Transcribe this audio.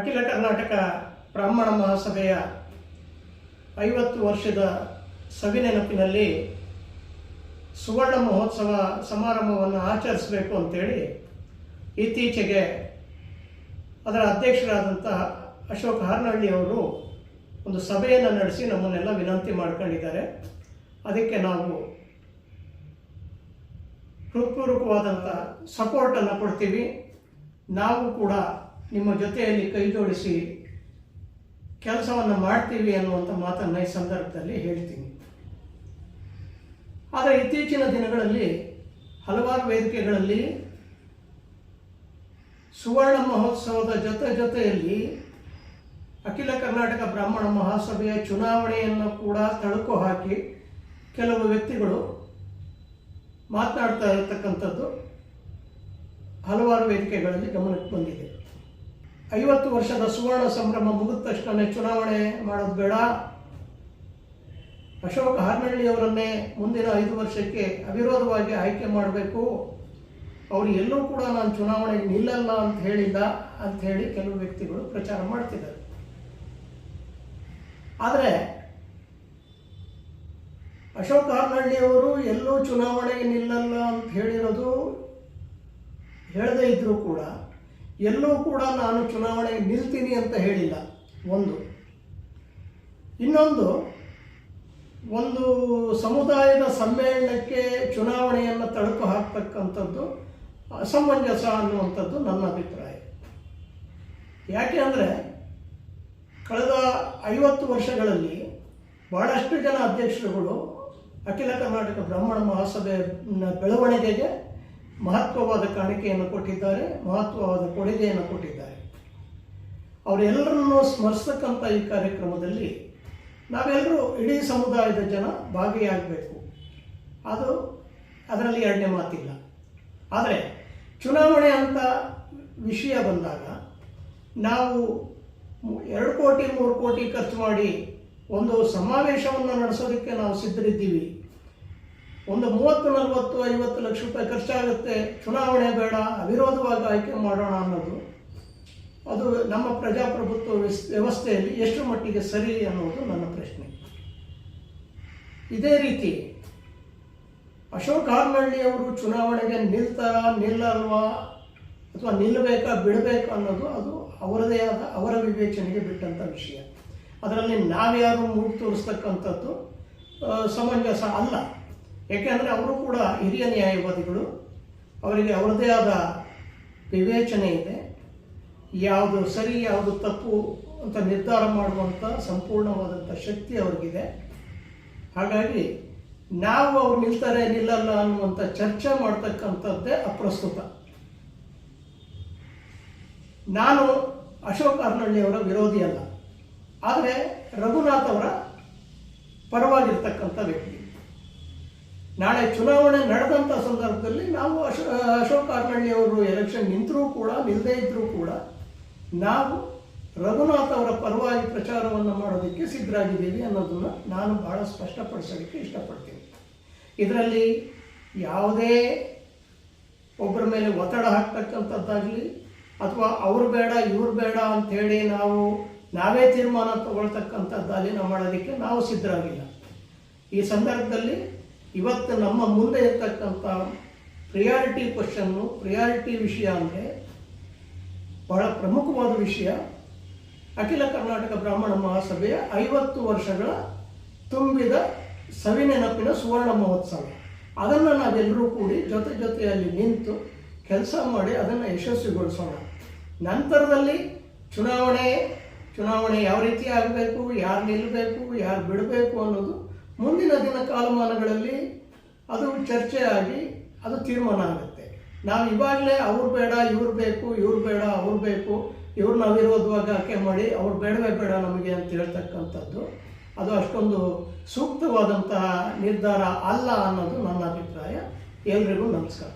ಅಖಿಲ ಕರ್ನಾಟಕ ಬ್ರಾಹ್ಮಣ ಮಹಾಸಭೆಯ ಐವತ್ತು ವರ್ಷದ ಸವಿನೆನಪಿನಲ್ಲಿ ಸುವರ್ಣ ಮಹೋತ್ಸವ ಸಮಾರಂಭವನ್ನು ಆಚರಿಸಬೇಕು ಅಂತೇಳಿ ಇತ್ತೀಚೆಗೆ ಅದರ ಅಧ್ಯಕ್ಷರಾದಂತಹ ಅಶೋಕ್ ಹಾರ್ನಹಳ್ಳಿ ಅವರು ಒಂದು ಸಭೆಯನ್ನು ನಡೆಸಿ ನಮ್ಮನ್ನೆಲ್ಲ ವಿನಂತಿ ಮಾಡ್ಕೊಂಡಿದ್ದಾರೆ. ಅದಕ್ಕೆ ನಾವು ಹೃತ್ಪೂರ್ವಕವಾದಂಥ ಸಪೋರ್ಟನ್ನು ಕೊಡ್ತೀವಿ. ನಾವು ಕೂಡ ನಿಮ್ಮ ಜೊತೆಯಲ್ಲಿ ಕೈ ಜೋಡಿಸಿ ಕೆಲಸವನ್ನು ಮಾಡ್ತೀವಿ ಅನ್ನುವಂಥ ಮಾತನ್ನು ಈ ಸಂದರ್ಭದಲ್ಲಿ ಹೇಳ್ತೀನಿ. ಆದರೆ ಇತ್ತೀಚಿನ ದಿನಗಳಲ್ಲಿ ಹಲವಾರು ವೇದಿಕೆಗಳಲ್ಲಿ ಸುವರ್ಣ ಮಹೋತ್ಸವದ ಜೊತೆ ಜೊತೆಯಲ್ಲಿ ಅಖಿಲ ಕರ್ನಾಟಕ ಬ್ರಾಹ್ಮಣ ಮಹಾಸಭೆಯ ಚುನಾವಣೆಯನ್ನು ಕೂಡ ತಳುಕು ಹಾಕಿ ಕೆಲವು ವ್ಯಕ್ತಿಗಳು ಮಾತನಾಡ್ತಾ ಇರತಕ್ಕಂಥದ್ದು ಹಲವಾರು ವೇದಿಕೆಗಳಲ್ಲಿ ಗಮನಕ್ಕೆ ಬಂದಿದೆ. ಐವತ್ತು ವರ್ಷದ ಸುವರ್ಣ ಸಂಭ್ರಮ ಮುಗಿದ ತಕ್ಷಣ ಚುನಾವಣೆ ಮಾಡೋದು ಬೇಡ. ಅಶೋಕ್ ಹಾರ್ನಹಳ್ಳಿ ಅವರನ್ನೇ ಮುಂದಿನ ಐದು ವರ್ಷಕ್ಕೆ ಅವಿರೋಧವಾಗಿ ಆಯ್ಕೆ ಮಾಡಬೇಕು. ಅವರು ಎಲ್ಲೂ ಕೂಡ ನಾನು ಚುನಾವಣೆಗೆ ನಿಲ್ಲಲ್ಲ ಅಂತ ಹೇಳಿಲ್ಲ ಅಂತ ಹೇಳಿ ಕೆಲವು ವ್ಯಕ್ತಿಗಳು ಪ್ರಚಾರ ಮಾಡ್ತಿದ್ದಾರೆ. ಆದರೆ ಅಶೋಕ್ ಹಾರ್ನಹಳ್ಳಿ ಅವರು ಎಲ್ಲೂ ಚುನಾವಣೆಗೆ ನಿಲ್ಲಲ್ಲ ಅಂತ ಹೇಳಿರೋದು ಹೇಳದೇ ಇದ್ದರೂ ಕೂಡ ಎಲ್ಲೂ ಕೂಡ ನಾನು ಚುನಾವಣೆಗೆ ನಿಲ್ತೀನಿ ಅಂತ ಹೇಳಿಲ್ಲ. ಒಂದು. ಇನ್ನೊಂದು, ಒಂದು ಸಮುದಾಯದ ಸಮ್ಮೇಳನಕ್ಕೆ ಚುನಾವಣೆಯನ್ನು ತಳುಕು ಹಾಕ್ತಕ್ಕಂಥದ್ದು ಅಸಮಂಜಸ ಅನ್ನುವಂಥದ್ದು ನನ್ನ ಅಭಿಪ್ರಾಯ. ಯಾಕೆ ಅಂದರೆ, ಕಳೆದ ಐವತ್ತು ವರ್ಷಗಳಲ್ಲಿ ಭಾಳಷ್ಟು ಜನ ಅಧ್ಯಕ್ಷರುಗಳು ಅಖಿಲ ಕರ್ನಾಟಕ ಬ್ರಾಹ್ಮಣ ಮಹಾಸಭೆ ಬೆಳವಣಿಗೆಗೆ ಮಹತ್ವವಾದ ಕಾಣಿಕೆಯನ್ನು ಕೊಟ್ಟಿದ್ದಾರೆ, ಮಹತ್ವವಾದ ಕೊಡುಗೆಯನ್ನು ಕೊಟ್ಟಿದ್ದಾರೆ. ಅವರೆಲ್ಲರನ್ನೂ ಸ್ಮರಿಸ್ತಕ್ಕಂಥ ಈ ಕಾರ್ಯಕ್ರಮದಲ್ಲಿ ನಾವೆಲ್ಲರೂ ಇಡೀ ಸಮುದಾಯದ ಜನ ಭಾಗಿಯಾಗಬೇಕು. ಅದು ಅದರಲ್ಲಿ ಎರಡನೇ ಮಾತಿಲ್ಲ. ಆದರೆ ಚುನಾವಣೆ ಅಂತ ವಿಷಯ ಬಂದಾಗ ನಾವು ಎರಡು ಕೋಟಿ, ಮೂರು ಕೋಟಿ ಖರ್ಚು ಮಾಡಿ ಒಂದು ಸಮಾವೇಶವನ್ನು ನಡೆಸೋದಕ್ಕೆ ನಾವು ಸಿದ್ಧರಿದ್ದೀವಿ. ಒಂದು ಮೂವತ್ತು, ನಲವತ್ತು, ಐವತ್ತು ಲಕ್ಷ ರೂಪಾಯಿ ಖರ್ಚಾಗುತ್ತೆ. ಚುನಾವಣೆ ಬೇಡ, ಅವಿರೋಧವಾಗಿ ಆಯ್ಕೆ ಮಾಡೋಣ ಅನ್ನೋದು ಅದು ನಮ್ಮ ಪ್ರಜಾಪ್ರಭುತ್ವ ವ್ಯವಸ್- ವ್ಯವಸ್ಥೆಯಲ್ಲಿ ಎಷ್ಟು ಮಟ್ಟಿಗೆ ಸರಿ ಅನ್ನೋದು ನನ್ನ ಪ್ರಶ್ನೆ. ಇದೇ ರೀತಿ ಅಶೋಕ್ ಹಾರ್ನಹಳ್ಳಿಯವರು ಚುನಾವಣೆಗೆ ನಿಲ್ತಾರಾ ನಿಲ್ಲಲ್ವಾ ಅಥವಾ ನಿಲ್ಲಬೇಕಾ, ಬಿಡಬೇಕಾ ಅನ್ನೋದು ಅದು ಅವರದೇ ಆದ ಅವರ ವಿವೇಚನೆಗೆ ಬಿಟ್ಟಂಥ ವಿಷಯ. ಅದರಲ್ಲಿ ನಾವ್ಯಾರು ಮೂಗು ತೋರಿಸ್ತಕ್ಕಂಥದ್ದು ಸಮಂಜಸ ಅಲ್ಲ. ಏಕೆಂದರೆ ಅವರು ಕೂಡ ಹಿರಿಯ ನ್ಯಾಯವಾದಿಗಳು. ಅವರಿಗೆ ಅವರದೇ ಆದ ವಿವೇಚನೆ ಇದೆ. ಯಾವುದು ಸರಿ, ಯಾವುದು ತಪ್ಪು ಅಂತ ನಿರ್ಧಾರ ಮಾಡುವಂಥ ಸಂಪೂರ್ಣವಾದಂಥ ಶಕ್ತಿ ಅವ್ರಿಗಿದೆ. ಹಾಗಾಗಿ ನಾವು ಅವ್ರು ನಿಲ್ತಾರೆ, ನಿಲ್ಲಲ್ಲ ಅನ್ನುವಂಥ ಚರ್ಚೆ ಮಾಡ್ತಕ್ಕಂಥದ್ದೇ ಅಪ್ರಸ್ತುತ. ನಾನು ಅಶೋಕ್ ಅವರ ವಿರೋಧಿ ಅಲ್ಲ. ಆದರೆ ರಘುನಾಥ್ ಅವರ ಪರವಾಗಿರ್ತಕ್ಕಂಥ ವ್ಯಕ್ತಿ. ನಾಳೆ ಚುನಾವಣೆ ನಡೆದಂಥ ಸಂದರ್ಭದಲ್ಲಿ ನಾವು ಅಶೋ ಅಶೋಕ್ ಅರ್ನಳ್ಳಿ ಅವರು ಎಲೆಕ್ಷನ್ ನಿಂತರೂ ಕೂಡ ನಿಲ್ಲದೇ ಇದ್ದರೂ ಕೂಡ ನಾವು ರಘುನಾಥ್ ಅವರ ಪರವಾಗಿ ಪ್ರಚಾರವನ್ನು ಮಾಡೋದಕ್ಕೆ ಸಿದ್ಧರಾಗಿದ್ದೀವಿ ಅನ್ನೋದನ್ನು ನಾನು ಭಾಳ ಸ್ಪಷ್ಟಪಡಿಸೋದಕ್ಕೆ ಇಷ್ಟಪಡ್ತೀನಿ. ಇದರಲ್ಲಿ ಯಾವುದೇ ಒಬ್ಬರ ಮೇಲೆ ಒತ್ತಡ ಹಾಕ್ತಕ್ಕಂಥದ್ದಾಗಲಿ ಅಥವಾ ಅವ್ರು ಬೇಡ, ಇವ್ರು ಬೇಡ ಅಂಥೇಳಿ ನಾವು ನಾವೇ ತೀರ್ಮಾನ ತಗೊಳ್ತಕ್ಕಂಥದ್ದಾಗಲಿ ನಾವು ಮಾಡೋದಕ್ಕೆ ನಾವು ಸಿದ್ಧರಾಗಿಲ್ಲ. ಈ ಸಂದರ್ಭದಲ್ಲಿ ಇವತ್ತು ನಮ್ಮ ಮುಂದೆ ಇರ್ತಕ್ಕಂಥ ಪ್ರಿಯಾರಿಟಿ ಕ್ವಶನ್ನು ಪ್ರಿಯಾರಿಟಿ ವಿಷಯ ಅಂದರೆ ಬಹಳ ಪ್ರಮುಖವಾದ ವಿಷಯ. ಅಖಿಲ ಕರ್ನಾಟಕ ಬ್ರಾಹ್ಮಣ ಮಹಾಸಭೆಯ ಐವತ್ತು ವರ್ಷಗಳ ತುಂಬಿದ ಸವಿನೆನಪಿನ ಸುವರ್ಣ ಮಹೋತ್ಸವ. ಅದನ್ನು ನಾವೆಲ್ಲರೂ ಕೂಡಿ ಜೊತೆ ಜೊತೆಯಲ್ಲಿ ನಿಂತು ಕೆಲಸ ಮಾಡಿ ಅದನ್ನು ಯಶಸ್ವಿಗೊಳಿಸೋಣ. ನಂತರದಲ್ಲಿ ಚುನಾವಣೆ ಚುನಾವಣೆ ಯಾವ ರೀತಿ ಆಗಬೇಕು, ಯಾರು ನಿಲ್ಲಬೇಕು ಯಾರು ಬಿಡಬೇಕು ಅನ್ನೋದು ಮುಂದಿನ ದಿನ ಕಾಲಮಾನಗಳಲ್ಲಿ ಅದು ಚರ್ಚೆಯಾಗಿ ಅದು ತೀರ್ಮಾನ ಆಗುತ್ತೆ. ನಾವು ಇವಾಗಲೇ ಅವ್ರು ಬೇಡ, ಇವ್ರು ಬೇಕು, ಇವ್ರು ಬೇಡ, ಅವ್ರು ಬೇಕು ಇವ್ರನ್ನ ವಿರೋಧವಾಗಿ ಆಕೆ ಮಾಡಿ, ಅವ್ರು ಬೇಡವೇ ಬೇಡ ನಮಗೆ ಅಂತ ಹೇಳ್ತಕ್ಕಂಥದ್ದು. ಅದು ಅಷ್ಟೊಂದು ಸೂಕ್ತವಾದಂತಹ ನಿರ್ಧಾರ ಅಲ್ಲ ಅನ್ನೋದು ನನ್ನ ಅಭಿಪ್ರಾಯ. ಎಲ್ರಿಗೂ ನಮಸ್ಕಾರ.